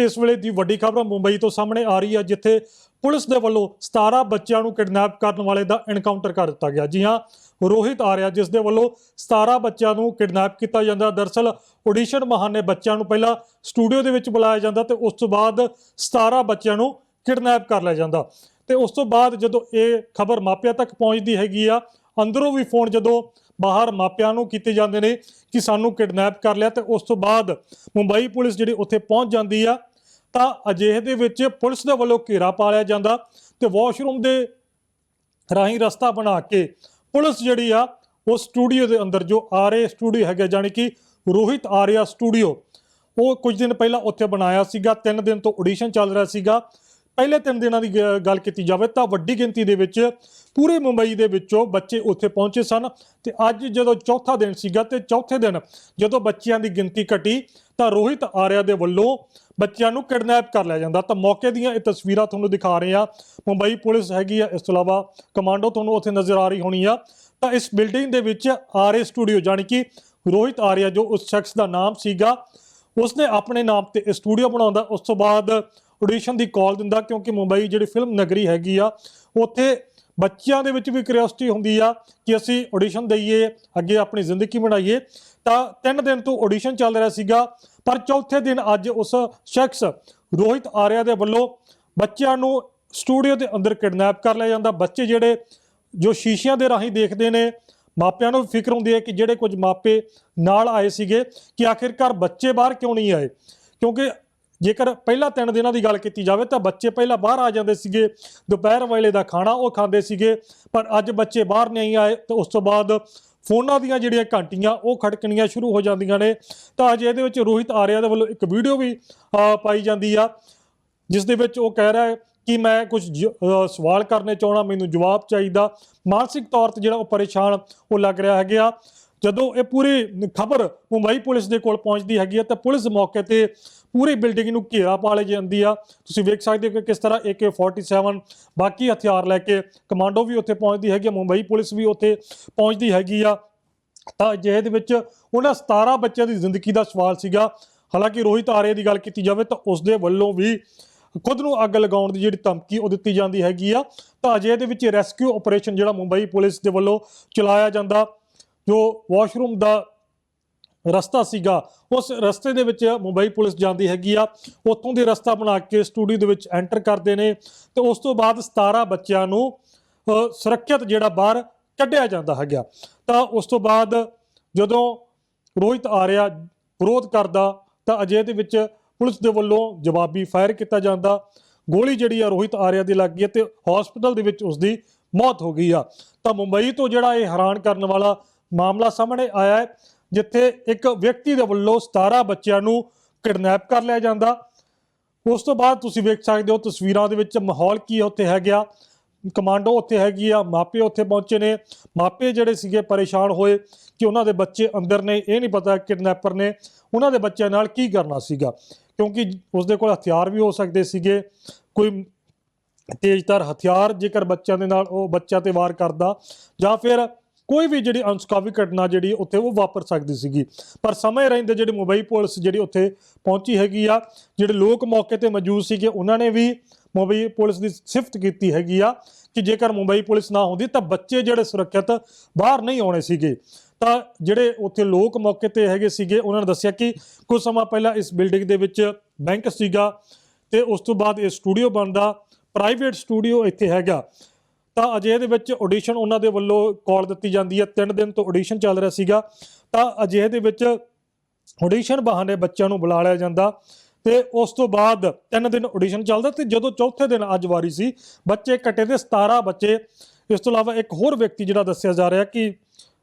ਤੇ ਇਸ ਵੇਲੇ ਦੀ ਵੱਡੀ ਖਬਰ ਮੁੰਬਈ ਤੋਂ ਸਾਹਮਣੇ ਆ ਰਹੀ ਹੈ, ਜਿੱਥੇ ਪੁਲਿਸ ਦੇ ਵੱਲੋਂ 17 ਬੱਚਿਆਂ ਨੂੰ ਕਿਡਨੈਪ ਕਰਨ ਵਾਲੇ ਦਾ ਐਨਕਾਊਂਟਰ ਕਰ ਦਿੱਤਾ ਗਿਆ। ਜੀ ਹਾਂ, ਰੋਹਿਤ ਆਰਿਆ ਜਿਸ ਦੇ ਵੱਲੋਂ 17 ਬੱਚਿਆਂ ਨੂੰ ਕਿਡਨੈਪ ਕੀਤਾ ਜਾਂਦਾ। ਦਰਸਲ ਆਡੀਸ਼ਨ ਬਹਾਨੇ ਬੱਚਿਆਂ ਨੂੰ ਪਹਿਲਾਂ ਸਟੂਡੀਓ ਦੇ ਵਿੱਚ ਬੁਲਾਇਆ ਜਾਂਦਾ ਤੇ ਉਸ ਤੋਂ ਬਾਅਦ 17 ਬੱਚਿਆਂ ਨੂੰ ਕਿਡਨੈਪ ਕਰ ਲਿਆ ਜਾਂਦਾ। ਤੇ ਉਸ ਤੋਂ ਬਾਅਦ ਜਦੋਂ ਇਹ ਖਬਰ ਮਾਪਿਆਂ ਤੱਕ ਪਹੁੰਚਦੀ ਹੈਗੀ ਆ, ਅੰਦਰੋਂ ਵੀ ਫੋਨ ਜਦੋਂ ਬਾਹਰ ਮਾਪਿਆਂ ਨੂੰ ਕੀਤੇ ਜਾਂਦੇ ਨੇ ਕਿ ਸਾਨੂੰ ਕਿਡਨੈਪ ਕਰ ਲਿਆ ਤੇ ਉਸ ਤੋਂ ਬਾਅਦ ਮੁੰਬਈ ਪੁਲਿਸ ਜਿਹੜੀ ਉੱਥੇ ਪਹੁੰਚ ਜਾਂਦੀ ਆ ਤਾਂ ਅਜਿਹੇ ਦੇ ਵਿੱਚ ਪੁਲਿਸ ਦੇ ਵੱਲੋਂ ਘੇਰਾ ਪਾ ਲਿਆ ਜਾਂਦਾ ਤੇ ਵਾਸ਼ਰੂਮ ਦੇ ਰਾਹੀਂ ਰਸਤਾ ਬਣਾ ਕੇ ਪੁਲਿਸ ਜਿਹੜੀ ਆ, ਉਹ ਸਟੂਡੀਓ ਦੇ ਅੰਦਰ ਜੋ ਆਰਏ ਸਟੂਡੀਓ ਹੈਗਾ ਜਾਣੀ ਕਿ ਰੋਹਿਤ ਆਰਿਆ ਸਟੂਡੀਓ, ਉਹ ਕੁਝ ਦਿਨ ਪਹਿਲਾਂ ਉੱਥੇ ਬਣਾਇਆ ਸੀਗਾ 3 ਦਿਨ ਤੋਂ ਆਡੀਸ਼ਨ ਚੱਲ ਰਿਹਾ ਸੀਗਾ। ਪਹਿਲੇ 3 ਦਿਨਾਂ ਦੀ ਗ- ਗੱਲ ਕੀਤੀ ਜਾਵੇ ਤਾਂ ਵੱਡੀ ਗਿਣਤੀ ਦੇ ਵਿੱਚ ਪੂਰੇ ਮੁੰਬਈ ਦੇ ਵਿੱਚੋਂ ਬੱਚੇ ਉੱਥੇ ਪਹੁੰਚੇ ਸਨ ਤੇ ਅੱਜ ਜਦੋਂ ਚੌਥਾ ਦਿਨ ਸੀਗਾ ਤੇ ਚੌਥੇ ਦਿਨ ਜਦੋਂ ਬੱਚਿਆਂ ਦੀ ਗਿਣਤੀ ਘਟੀ ਤਾਂ ਰੋਹਿਤ ਆਰਿਆ ਦੇ ਵੱਲੋਂ ਬੱਚਿਆਂ ਨੂੰ ਕਿਡਨੈਪ ਕਰ ਲਿਆ ਜਾਂਦਾ। ਤਾਂ ਮੌਕੇ ਦੀਆਂ ਇਹ ਤਸਵੀਰਾਂ ਤੁਹਾਨੂੰ ਦਿਖਾ ਰਹੇ ਆ ਮੁੰਬਈ ਪੁਲਿਸ ਹੈਗੀ ਆ, ਇਸ ਤੋਂ ਇਲਾਵਾ ਕਮਾਂਡੋ ਤੁਹਾਨੂੰ ਉੱਥੇ ਨਜ਼ਰ ਆ ਰਹੀ ਹੋਣੀ ਆ। ਤਾਂ ਇਸ ਬਿਲਡਿੰਗ ਦੇ ਵਿੱਚ ਆਰਏ ਸਟੂਡੀਓ ਜਾਣੀ ਕਿ ਰੋਹਿਤ ਆਰਿਆ ਜੋ ਉਸ ਸ਼ਖਸ ਦਾ ਨਾਮ ਸੀਗਾ, ਉਸਨੇ ਆਪਣੇ ਨਾਮ ਤੇ ਇਹ ਸਟੂਡੀਓ ਬਣਾਉਂਦਾ। ਉਸ ਤੋਂ ਬਾਅਦ ਆਡੀਸ਼ਨ ਦੀ ਕਾਲ ਦਿੰਦਾ ਕਿਉਂਕਿ ਮੁੰਬਈ ਜਿਹੜੀ ਫਿਲਮ ਨਗਰੀ ਹੈਗੀ ਆ, ਉੱਥੇ ਬੱਚਿਆਂ ਦੇ ਵਿੱਚ ਵੀ ਕਿਉਰਿਓਸਿਟੀ ਹੁੰਦੀ ਆ ਕਿ ਅਸੀਂ ਆਡੀਸ਼ਨ ਦਈਏ, ਅੱਗੇ ਆਪਣੀ ਜ਼ਿੰਦਗੀ ਬਣਾਈਏ। ਤਾਂ ਤਿੰਨ ਦਿਨ ਤੋਂ ਆਡੀਸ਼ਨ ਚੱਲ ਰਿਹਾ ਸੀਗਾ, ਪਰ ਚੌਥੇ ਦਿਨ ਅੱਜ ਉਸ ਸ਼ਖਸ ਰੋਹਿਤ ਆਰਿਆ ਦੇ ਵੱਲੋਂ ਬੱਚਿਆਂ ਨੂੰ ਸਟੂਡੀਓ ਦੇ ਅੰਦਰ ਕਿਡਨੈਪ ਕਰ ਲਿਆ ਜਾਂਦਾ। ਬੱਚੇ ਜਿਹੜੇ, ਜੋ ਸ਼ੀਸ਼ਿਆਂ ਦੇ ਰਾਹੀਂ ਦੇਖਦੇ ਨੇ, ਮਾਪਿਆਂ ਨੂੰ ਫਿਕਰ ਹੁੰਦੀ ਹੈ ਕਿ ਜਿਹੜੇ ਕੁਝ ਮਾਪੇ ਨਾਲ ਆਏ ਸੀਗੇ ਕਿ ਆਖਿਰਕਾਰ ਬੱਚੇ ਬਾਹਰ ਕਿਉਂ ਨਹੀਂ ਆਏ? ਕਿਉਂਕਿ ਜੇਕਰ ਪਹਿਲਾਂ ਤਿੰਨ ਦਿਨਾਂ ਦੀ ਗੱਲ ਕੀਤੀ ਜਾਵੇ ਤਾਂ ਬੱਚੇ ਪਹਿਲਾਂ ਬਾਹਰ ਆ ਜਾਂਦੇ ਸੀਗੇ, ਦੁਪਹਿਰ ਵੇਲੇ ਦਾ ਖਾਣਾ ਉਹ ਖਾਂਦੇ ਸੀਗੇ, ਪਰ ਅੱਜ ਬੱਚੇ ਬਾਹਰ ਨਹੀਂ ਆਏ ਤੇ ਉਸ ਤੋਂ ਬਾਅਦ ਫੋਨਾਂ ਦੀਆਂ ਜਿਹੜੀਆਂ ਘੰਟੀਆਂ ਉਹ ਖੜਕਣੀਆਂ ਸ਼ੁਰੂ ਹੋ ਜਾਂਦੀਆਂ ਨੇ। ਤਾਂ ਅੱਜ ਇਹਦੇ ਵਿੱਚ ਰੋਹਿਤ ਆਰਿਆ ਦੇ ਵੱਲੋਂ ਇੱਕ ਵੀਡੀਓ ਵੀ ਪਾਈ ਜਾਂਦੀ ਆ, ਜਿਸ ਦੇ ਵਿੱਚ ਉਹ ਕਹਿ ਰਿਹਾ ਹੈ ਕਿ ਮੈਂ ਕੁਝ ਸਵਾਲ ਕਰਨੇ ਚਾਹਣਾ ਮੈਨੂੰ ਜਵਾਬ ਚਾਹੀਦਾ। ਮਾਨਸਿਕ ਤੌਰ ਤੇ ਜਿਹੜਾ ਉਹ ਪਰੇਸ਼ਾਨ ਉਹ ਲੱਗ ਰਿਹਾ ਹੈਗਾ। ਜਦੋਂ ਇਹ ਪੂਰੀ ਖਬਰ ਮੁੰਬਈ ਪੁਲਿਸ ਦੇ ਕੋਲ ਪਹੁੰਚਦੀ ਹੈਗੀ ਹੈ ਤਾਂ ਪੁਲਿਸ ਮੌਕੇ ਤੇ ਪੂਰੀ ਬਿਲਡਿੰਗ ਨੂੰ ਘੇਰਾ ਪਾ ਲਈ ਜਾਂਦੀ ਆ। ਤੁਸੀਂ ਵੇਖ ਸਕਦੇ ਹੋ ਕਿ ਕਿਸ ਤਰ੍ਹਾਂ AK47 ਬਾਕੀ ਹਥਿਆਰ ਲੈ ਕੇ ਕਮਾਂਡੋ ਵੀ ਉੱਥੇ ਪਹੁੰਚਦੀ ਹੈਗੀ ਆ, ਮੁੰਬਈ ਪੁਲਿਸ ਵੀ ਉੱਥੇ ਪਹੁੰਚਦੀ ਹੈਗੀ ਆ। ਤਾਂ ਅਜਿਹੇ ਦੇ ਵਿੱਚ ਉਹਨਾਂ 17 ਬੱਚਿਆਂ ਦੀ ਜ਼ਿੰਦਗੀ ਦਾ ਸਵਾਲ ਸੀਗਾ। ਹਾਲਾਂਕਿ ਰੋਹਿਤ ਆਰੇ ਦੀ ਗੱਲ ਕੀਤੀ ਜਾਵੇ ਤਾਂ ਉਸ ਦੇ ਵੱਲੋਂ ਵੀ ਖੁਦ ਨੂੰ ਅੱਗ ਲਗਾਉਣ ਦੀ ਜਿਹੜੀ ਧਮਕੀ ਉਹ ਦਿੱਤੀ ਜਾਂਦੀ ਹੈਗੀ ਆ। ਤਾਂ ਅਜੇ ਦੇ ਵਿੱਚ ਰੈਸਕਿਊ ਆਪਰੇਸ਼ਨ ਜਿਹੜਾ ਮੁੰਬਈ ਪੁਲਿਸ ਦੇ ਵੱਲੋਂ ਚਲਾਇਆ ਜਾਂਦਾ ਜੋ ਵਾਸ਼ਰੂਮ ਦਾ ਰਸਤਾ ਸੀਗਾ, ਉਸ ਰਸਤੇ ਦੇ ਵਿੱਚ ਮੁੰਬਈ ਪੁਲਿਸ ਜਾਂਦੀ ਹੈਗੀ ਆ। ਉੱਥੋਂ ਦੇ ਰਸਤਾ ਬਣਾ ਕੇ ਸਟੂਡੀਓ ਦੇ ਵਿੱਚ ਐਂਟਰ ਕਰਦੇ ਨੇ। ਤੇ ਉਸ ਤੋਂ ਬਾਅਦ 17 ਬੱਚਿਆਂ ਨੂੰ ਸੁਰੱਖਿਅਤ ਜਿਹੜਾ ਬਾਹਰ ਕੱਢਿਆ ਜਾਂਦਾ ਹੈਗਾ। ਤਾਂ ਉਸ ਤੋਂ ਬਾਅਦ ਜਦੋਂ ਰੋਹਿਤ ਆਰਿਆ ਵਿਰੋਧ ਕਰਦਾ, ਤਾਂ ਅਜੇ ਦੇ ਵਿੱਚ ਪੁਲਿਸ ਦੇ ਵੱਲੋਂ ਜਵਾਬੀ ਫਾਇਰ ਕੀਤਾ ਜਾਂਦਾ। ਗੋਲੀ ਜਿਹੜੀ ਆ ਰੋਹਿਤ ਆਰਿਆ ਦੀ ਲੱਗ ਗਈ ਹੈ ਤੇ ਹਸਪੀਟਲ ਦੇ ਵਿੱਚ ਉਸ ਦੀ ਮੌਤ ਹੋ ਗਈ ਆ। ਤਾਂ ਮੁੰਬਈ ਤੋਂ ਜਿਹੜਾ ਇਹ ਹੈਰਾਨ ਕਰਨ ਵਾਲਾ ਮਾਮਲਾ ਸਾਹਮਣੇ ਆਇਆ ਹੈ, ਜਿੱਥੇ ਇੱਕ ਵਿਅਕਤੀ ਦੇ ਵੱਲੋਂ 17 ਬੱਚਿਆਂ ਨੂੰ ਕਿਡਨੈਪ ਕਰ ਲਿਆ ਜਾਂਦਾ। ਉਸ ਤੋਂ ਬਾਅਦ ਤੁਸੀਂ ਵੇਖ ਸਕਦੇ ਹੋ ਤਸਵੀਰਾਂ ਦੇ ਵਿੱਚ ਮਾਹੌਲ ਕੀ ਉੱਥੇ ਹੈਗਾ ਕਮਾਂਡੋ ਉੱਥੇ ਹੈਗੀ ਆ, ਮਾਪੇ ਉੱਥੇ ਪਹੁੰਚੇ ਨੇ। ਮਾਪੇ ਜਿਹੜੇ ਸੀਗੇ ਪਰੇਸ਼ਾਨ ਹੋਏ ਕਿ ਉਹਨਾਂ ਦੇ ਬੱਚੇ ਅੰਦਰ ਨੇ, ਇਹ ਨਹੀਂ ਪਤਾ ਕਿਡਨੈਪਰ ਨੇ। ਉਹਨਾਂ ਦੇ ਬੱਚਿਆਂ ਨਾਲ ਕੀ ਕਰਨਾ ਸੀਗਾ? ਕਿਉਂਕਿ ਉਸ ਦੇ ਕੋਲ ਹਥਿਆਰ ਵੀ ਹੋ ਸਕਦੇ ਸੀਗੇ। ਕੋਈ ਤੇਜ਼ਧਾਰ ਹਥਿਆਰ ਜੇਕਰ ਬੱਚਿਆਂ ਦੇ ਨਾਲ, ਉਹ ਬੱਚਾ ਤੇ ਵਾਰ ਕਰਦਾ। ਜਾਂ ਫਿਰ ਕੋਈ ਵੀ ਜਿਹੜੀ ਅਨਸਕਾਵੀ ਘਟਨਾ ਜਿਹੜੀ ਉੱਥੇ ਉਹ ਵਾਪਰ ਸਕਦੀ ਸੀਗੀ। ਪਰ ਸਮੇਂ ਰਹਿੰਦੇ ਜਿਹੜੀ ਮੁੰਬਈ ਪੁਲਿਸ ਜਿਹੜੀ ਉੱਥੇ ਪਹੁੰਚੀ ਹੈਗੀ ਆ, ਜਿਹੜੇ ਲੋਕ ਮੌਕੇ ਤੇ ਮੌਜੂਦ ਸੀਗੇ, ਉਹਨਾਂ ਨੇ ਵੀ ਮੁੰਬਈ ਪੁਲਿਸ ਦੀ ਸਿਫਤ ਕੀਤੀ ਹੈਗੀ ਆ ਕਿ ਜੇਕਰ ਮੁੰਬਈ ਪੁਲਿਸ ਨਾ ਹੁੰਦੀ ਤਾਂ ਬੱਚੇ ਜਿਹੜੇ ਸੁਰੱਖਿਅਤ ਬਾਹਰ ਨਹੀਂ ਆਉਣੇ ਸੀਗੇ। ਤਾਂ ਜਿਹੜੇ ਉੱਥੇ ਲੋਕ ਮੌਕੇ ਤੇ ਹੈਗੇ ਸੀਗੇ, ਉਹਨਾਂ ਨੇ ਦੱਸਿਆ ਕਿ ਕੁਝ ਸਮਾਂ ਪਹਿਲਾਂ ਇਸ ਬਿਲਡਿੰਗ ਦੇ ਵਿੱਚ ਬੈਂਕ ਸੀਗਾ ਤੇ ਉਸ ਤੋਂ ਬਾਅਦ ਇਹ ਸਟੂਡੀਓ ਬਣਦਾ, ਪ੍ਰਾਈਵੇਟ ਸਟੂਡੀਓ ਇੱਥੇ ਹੈਗਾ। ਤਾਂ ਅਜੇ ਦੇ ਵਿੱਚ ਆਡੀਸ਼ਨ ਉਹਨਾਂ ਦੇ ਵੱਲੋਂ ਕਾਲ ਦਿੱਤੀ ਜਾਂਦੀ ਹੈ। ਤਿੰਨ ਦਿਨ ਤੋਂ ਆਡੀਸ਼ਨ ਚੱਲ ਰਿਹਾ ਸੀਗਾ। ਤਾਂ ਅਜੇ ਦੇ ਵਿੱਚ ਆਡੀਸ਼ਨ ਬਹਾਨੇ ਬੱਚਿਆਂ ਨੂੰ ਬੁਲਾ ਲਿਆ ਜਾਂਦਾ ਤੇ ਉਸ ਤੋਂ ਬਾਅਦ ਤਿੰਨ ਦਿਨ ਆਡੀਸ਼ਨ ਚੱਲਦਾ ਤੇ ਜਦੋਂ ਚੌਥੇ ਦਿਨ ਅੱਜ ਵਾਰੀ ਸੀ, ਬੱਚੇ ਕੱਟੇ ਤੇ 17 ਬੱਚੇ। ਇਸ ਤੋਂ ਇਲਾਵਾ ਇੱਕ ਹੋਰ ਵਿਅਕਤੀ ਜਿਹੜਾ ਦੱਸਿਆ ਜਾ ਰਿਹਾ ਕਿ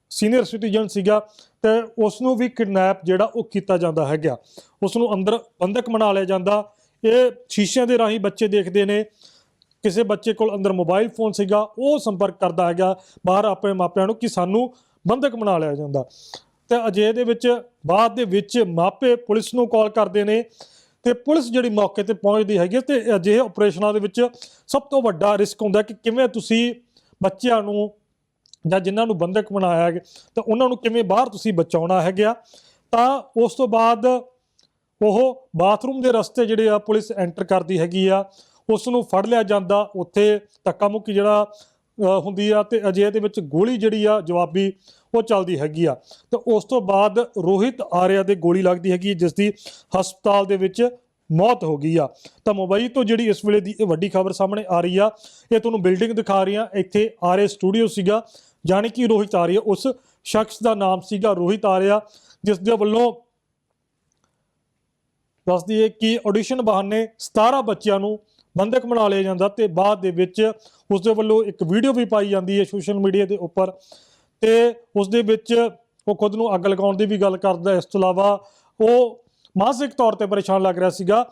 ਸੀਨੀਅਰ ਸਿਟੀਜ਼ਨ ਸੀਗਾ ਤੇ ਉਸ ਨੂੰ ਵੀ ਕਿਡਨੈਪ ਜਿਹੜਾ ਉਹ ਕੀਤਾ ਜਾਂਦਾ ਹੈਗਾ। ਉਸ ਨੂੰ ਅੰਦਰ ਬੰਦਕ ਬਣਾ ਲਿਆ ਜਾਂਦਾ। ਇਹ ਸ਼ੀਸ਼ਿਆਂ ਦੇ ਰਾਹੀਂ ਬੱਚੇ ਦੇਖਦੇ ਨੇ। ਕਿਸੇ ਬੱਚੇ ਕੋਲ ਅੰਦਰ ਮੋਬਾਈਲ ਫੋਨ ਸੀਗਾ, ਉਹ ਸੰਪਰਕ ਕਰਦਾ ਹੈਗਾ, ਬਾਹਰ ਆਪਣੇ ਮਾਪਿਆਂ ਨੂੰ ਕਿ ਸਾਨੂੰ ਬੰਧਕ ਬਣਾ ਲਿਆ ਜਾਂਦਾ। ਤੇ ਅਜੇ ਦੇ ਵਿੱਚ, ਬਾਅਦ ਦੇ ਵਿੱਚ ਮਾਪੇ ਪੁਲਿਸ ਨੂੰ ਕਾਲ ਕਰਦੇ ਨੇ ਤੇ ਪੁਲਿਸ ਜਿਹੜੀ ਮੌਕੇ ਤੇ ਪਹੁੰਚਦੀ ਹੈਗੀ ਹੈ ਤੇ ਅਜਿਹੇ ਆਪਰੇਸ਼ਨਾਂ ਦੇ ਵਿੱਚ ਸਭ ਤੋਂ ਵੱਡਾ ਰਿਸਕ ਹੁੰਦਾ ਕਿ ਕਿਵੇਂ ਤੁਸੀਂ ਬੱਚਿਆਂ ਨੂੰ ਜਾਂ ਜਿਨ੍ਹਾਂ ਨੂੰ ਬੰਦਕ ਬਣਾਇਆ ਹੈ ਤਾਂ ਉਹਨਾਂ ਨੂੰ ਕਿਵੇਂ ਬਾਹਰ ਤੁਸੀਂ ਬਚਾਉਣਾ ਹੈਗਾ। ਤਾਂ ਉਸ ਤੋਂ ਬਾਅਦ ਉਹ ਬਾਥਰੂਮ ਦੇ ਰਸਤੇ ਜਿਹੜੇ ਆ, ਪੁਲਿਸ ਐਂਟਰ ਕਰਦੀ ਹੈਗੀ ਆ। ਉਸ ਨੂੰ ਫੜ ਲਿਆ ਜਾਂਦਾ, ਉੱਥੇ ਧੱਕਾ ਮੁੱਕੀ ਜਿਹੜਾ ਹੁੰਦੀ ਆ ਤੇ ਅਜੇ ਦੇ ਵਿੱਚ ਗੋਲੀ ਜਿਹੜੀ ਆ, ਜਵਾਬੀ ਉਹ ਚੱਲਦੀ ਹੈਗੀ ਆ। ਤੇ ਉਸ ਤੋਂ ਬਾਅਦ ਰੋਹਿਤ ਆਰਿਆ ਦੇ ਗੋਲੀ ਲੱਗਦੀ ਹੈਗੀ ਜਿਸ ਦੀ ਹਸਪਤਾਲ ਦੇ ਵਿੱਚ ਮੌਤ ਹੋ ਗਈ ਆ। ਤਾਂ ਮੁੰਬਈ ਤੋਂ ਜਿਹੜੀ ਇਸ ਵੇਲੇ ਦੀ ਇਹ ਵੱਡੀ ਖਬਰ ਸਾਹਮਣੇ ਆ ਰਹੀ ਆ, ਇਹ ਤੁਹਾਨੂੰ ਬਿਲਡਿੰਗ ਦਿਖਾ ਰਹੀ ਆ ਇੱਥੇ ਆਰੇ ਸਟੂਡੀਓ ਸੀਗਾ ਜਾਣੀ ਕਿ ਰੋਹਿਤ ਆਰਿਆ, ਉਸ ਸ਼ਖਸ ਦਾ ਨਾਮ ਸੀਗਾ ਰੋਹਿਤ ਆਰਿਆ ਜਿਸ ਦੇ ਵੱਲੋਂ ਦੱਸਦੀ ਹੈ ਕਿ ਆਡੀਸ਼ਨ ਬਹਾਨੇ 17 ਬੱਚਿਆਂ ਨੂੰ ਬੰਦਕ ਬਣਾ ਲਿਆ ਜਾਂਦਾ ਤੇ ਬਾਅਦ ਦੇ ਵਿੱਚ ਉਸ ਦੇ ਵੱਲੋਂ ਇੱਕ ਵੀਡੀਓ ਵੀ ਪਾਈ ਜਾਂਦੀ ਹੈ ਸੋਸ਼ਲ ਮੀਡੀਆ ਦੇ ਉੱਪਰ ਤੇ ਉਸ ਦੇ ਵਿੱਚ ਉਹ ਖੁਦ ਨੂੰ ਅੱਗ ਲਗਾਉਣ ਦੀ ਵੀ ਗੱਲ ਕਰਦਾ ਇਸ ਤੋਂ ਇਲਾਵਾ ਉਹ ਮਾਨਸਿਕ ਤੌਰ ਤੇ ਪਰੇਸ਼ਾਨ ਲੱਗ ਰਿਹਾ ਸੀਗਾ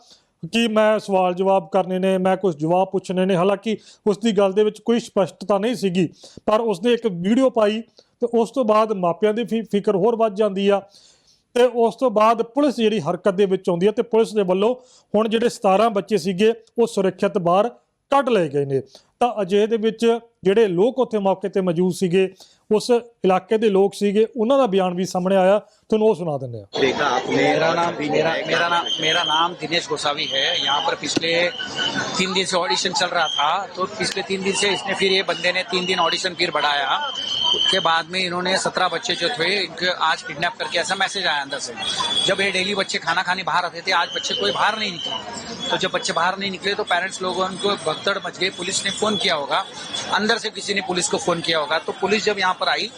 ਕਿ ਮੈਂ ਸਵਾਲ ਜਵਾਬ ਕਰਨੇ ਨੇ, ਮੈਂ ਕੁਝ ਜਵਾਬ ਪੁੱਛਣੇ ਨੇ। ਹਾਲਾਂਕਿ ਉਸ ਦੀ ਗੱਲ ਦੇ ਵਿੱਚ ਕੋਈ ਸਪਸ਼ਟਤਾ ਨਹੀਂ ਸੀਗੀ, ਪਰ ਉਸਨੇ ਇੱਕ ਵੀਡੀਓ ਪਾਈ ਤੇ ਉਸ ਤੋਂ ਬਾਅਦ ਮਾਪਿਆਂ ਦੀ ਫਿ- ਫਿਕਰ ਹੋਰ ਵੱਧ ਜਾਂਦੀ ਆ ਤੇ ਉਸ ਤੋਂ ਬਾਅਦ ਪੁਲਿਸ ਜਿਹੜੀ ਹਰਕਤ ਦੇ ਵਿੱਚ ਆਉਂਦੀ ਹੈ ਤੇ ਪੁਲਿਸ ਦੇ ਵੱਲੋਂ ਹੁਣ ਜਿਹੜੇ 17 ਬੱਚੇ ਸੀਗੇ, ਉਹ ਸੁਰੱਖਿਅਤ ਬਾਹਰ ਕੱਢ ਲਏ ਗਏ ਨੇ। ਤਾਂ ਅਜੇ ਦੇ ਵਿੱਚ ਜਿਹੜੇ ਲੋਕ ਉੱਥੇ ਮੌਕੇ ਤੇ ਮੌਜੂਦ ਸੀਗੇ ਉਸ ਇਲਾਕੇ ਦੇ ਲੋਕ ਸੀਗੇ ਉਹਨਾਂ ਦਾ ਬਿਆਨ ਵੀ ਸਾਹਮਣੇ ਆਇਆ ਤੁਹਾਨੂੰ ਉਹ ਸੁਣਾ ਦਿੰਦੇ ਆ देखा आपने मेरा और नाम अभी मेरा है क्या? मेरा नाम मेरा नाम दिनेश गोसावी है यहाँ पर पिछले तीन दिन से ऑडिशन चल रहा था तो पिछले तीन दिन से इसने फिर ये बंदे ने तीन दिन ऑडिशन फिर बढ़ाया उसके बाद में इन्होंने सत्रह बच्चे जो थे इनके आज किडनैप करके ऐसा मैसेज आया अंदर से जब ये डेली बच्चे खाना खाने बाहर आते थे आज बच्चे कोई बाहर नहीं निकले तो जब बच्चे बाहर नहीं निकले तो पेरेंट्स लोगों को भगदड़ मच गई पुलिस ने फोन किया होगा अंदर से किसी ने पुलिस को फोन किया होगा तो पुलिस जब यहाँ पर आई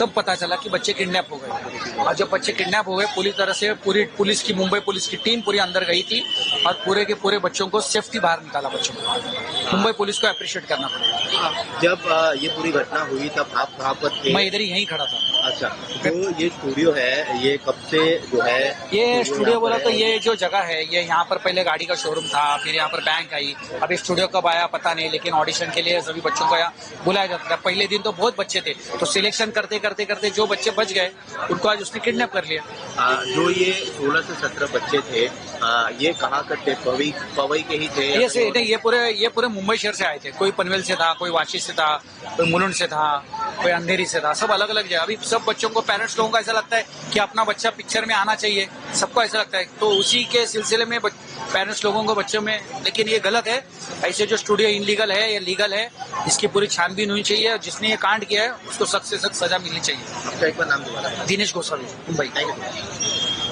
तब पता चला कि बच्चे किडनैप हो गए। और जब बच्चे किडनैप हो गए पूरी तरह से पूरी पुलिस की मुंबई पुलिस की टीम पूरी अंदर गई थी और पूरे के पूरे बच्चों को सेफ्टी बाहर निकाला बच्चों को मुंबई पुलिस को अप्रिशिएट करना पड़ेगा जब ये पूरी घटना हुई तब आप कहाँ पर थे? मैं इधर ही यहीं खड़ा था। अच्छा तो ये स्टूडियो है ये कब से जो है ये स्टूडियो बोला तो ये जो जगह है ये यहाँ पर पहले गाड़ी का शोरूम था फिर यहाँ पर बैंक आई। अभी स्टूडियो कब आया पता नहीं लेकिन ऑडिशन के लिए सभी बच्चों को यहाँ बुलाया जाता था। पहले दिन तो बहुत बच्चे थे। तो सिलेक्शन करते करते करते जो बच्चे बच गए उनको आज उसने किडनैप कर लिया। जो ये 16 से 17 बच्चे थे ये कहाँ के थे पवई पवई के ही थे ये से नहीं ये पूरे ये पूरे मुंबई शहर से आए थे। कोई पनवेल से था कोई वाशी से था कोई मुलुंड से था कोई अंधेरी से था। सब अलग अलग जगह। अभी सब बच्चों को पेरेंट्स लोगों को ऐसा लगता है कि अपना बच्चा पिक्चर में आना चाहिए। सबको ऐसा लगता है। तो उसी के सिलसिले में पेरेंट्स लोगों को बच्चों में लेकिन ये गलत है। ऐसे जो स्टूडियो इनलीगल है या लीगल है इसकी पूरी छानबीन होनी चाहिए और जिसने ये कांड किया है उसको सख्त से सख्त सजा मिलनी चाहिए। आपका एक बार नाम दोबारा। दिनेश गोस्वामी मुंबई। Thank you